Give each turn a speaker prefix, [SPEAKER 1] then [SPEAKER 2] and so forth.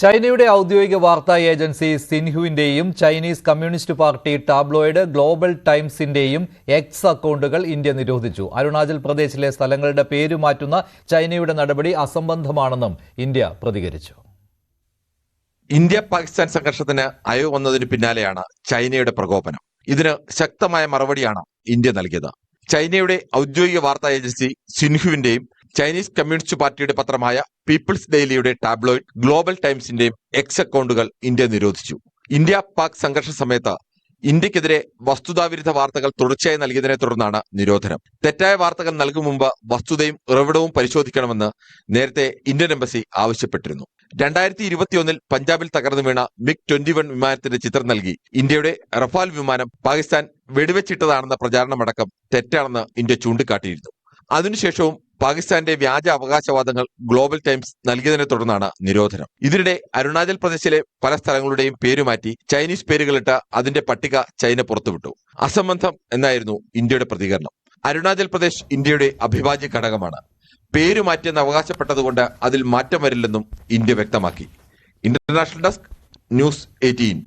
[SPEAKER 1] ചൈനയുടെ ഔദ്യോഗിക വാർത്താ agency സിൻഹുവിന്റെയും Chinese communist party tabloid global ടൈംസിന്റെയും X അക്കൗണ്ടുകൾ ഇന്ത്യ നിരോധിച്ചു. അരുണാചൽ പ്രദേശിലെ സ്ഥലങ്ങളുടെ പേര് മാറ്റുന്ന ചൈനയുടെ നടപടി അസംബന്ധമാണെന്നും ഇന്ത്യ പ്രതികരിച്ചു.
[SPEAKER 2] ഇന്ത്യ പാകിസ്ഥാൻ സംഘർഷത്തിന് അയവ് വന്നതിന് പിന്നാലെയാണ് ചൈനയുടെ പ്രകോപനം. ഇതിന് ശക്തമായ മറുപടിയാണ് ഇന്ത്യ നൽകിയത്. ചൈനയുടെ ഔദ്യോഗിക വാർത്താ ഏജൻസി സിൻഹുവിന്റെയും ചൈനീസ് കമ്മ്യൂണിസ്റ്റ് പാർട്ടിയുടെ പത്രമായ പീപ്പിൾസ് ഡെയിലിയുടെ ടാബ്ലോയിഡ് ഗ്ലോബൽ ടൈംസിന്റെയും എക്സ് അക്കൗണ്ടുകൾ ഇന്ത്യ നിരോധിച്ചു. ഇന്ത്യ പാക് സംഘർഷ സമയത്ത് ഇന്ത്യക്കെതിരെ വസ്തുതാവിരുദ്ധ വാർത്തകൾ തുടർച്ചയായി നൽകിയതിനെ തുടർന്നാണ് നിരോധനം. തെറ്റായ വാർത്തകൾ നൽകും മുമ്പ് വസ്തുതയും ഉറവിടവും പരിശോധിക്കണമെന്ന് നേരത്തെ ഇന്ത്യൻ എംബസി ആവശ്യപ്പെട്ടിരുന്നു. രണ്ടായിരത്തി ഇരുപത്തിയൊന്നിൽ പഞ്ചാബിൽ തകർന്നു വീണ മിഗ് ട്വന്റി വൺ വിമാനത്തിന്റെ ചിത്രം നൽകി ഇന്ത്യയുടെ റഫാൽ വിമാനം പാകിസ്ഥാൻ വെടിവെച്ചിട്ടതാണെന്ന പ്രചാരണമടക്കം തെറ്റാണെന്ന് ഇന്ത്യ ചൂണ്ടിക്കാട്ടിയിരുന്നു. അതിനുശേഷവും പാകിസ്ഥാന്റെ വ്യാജ അവകാശവാദങ്ങൾ ഗ്ലോബൽ ടൈംസ് നൽകിയതിനെ തുടർന്നാണ് നിരോധനം. ഇതിനിടെ അരുണാചൽ പ്രദേശിലെ പല സ്ഥലങ്ങളുടെയും പേരുമാറ്റി ചൈനീസ് പേരുകളിട്ട് അതിന്റെ പട്ടിക ചൈന പുറത്തുവിട്ടു. അസംബന്ധം എന്നായിരുന്നു ഇന്ത്യയുടെ പ്രതികരണം. അരുണാചൽ പ്രദേശ് ഇന്ത്യയുടെ അഭിവാജ്യ ഘടകമാണ്. പേര് മാറ്റിയെന്ന് അവകാശപ്പെട്ടതുകൊണ്ട് അതിൽ മാറ്റം വരില്ലെന്നും ഇന്ത്യ വ്യക്തമാക്കി. International desk news eighteen.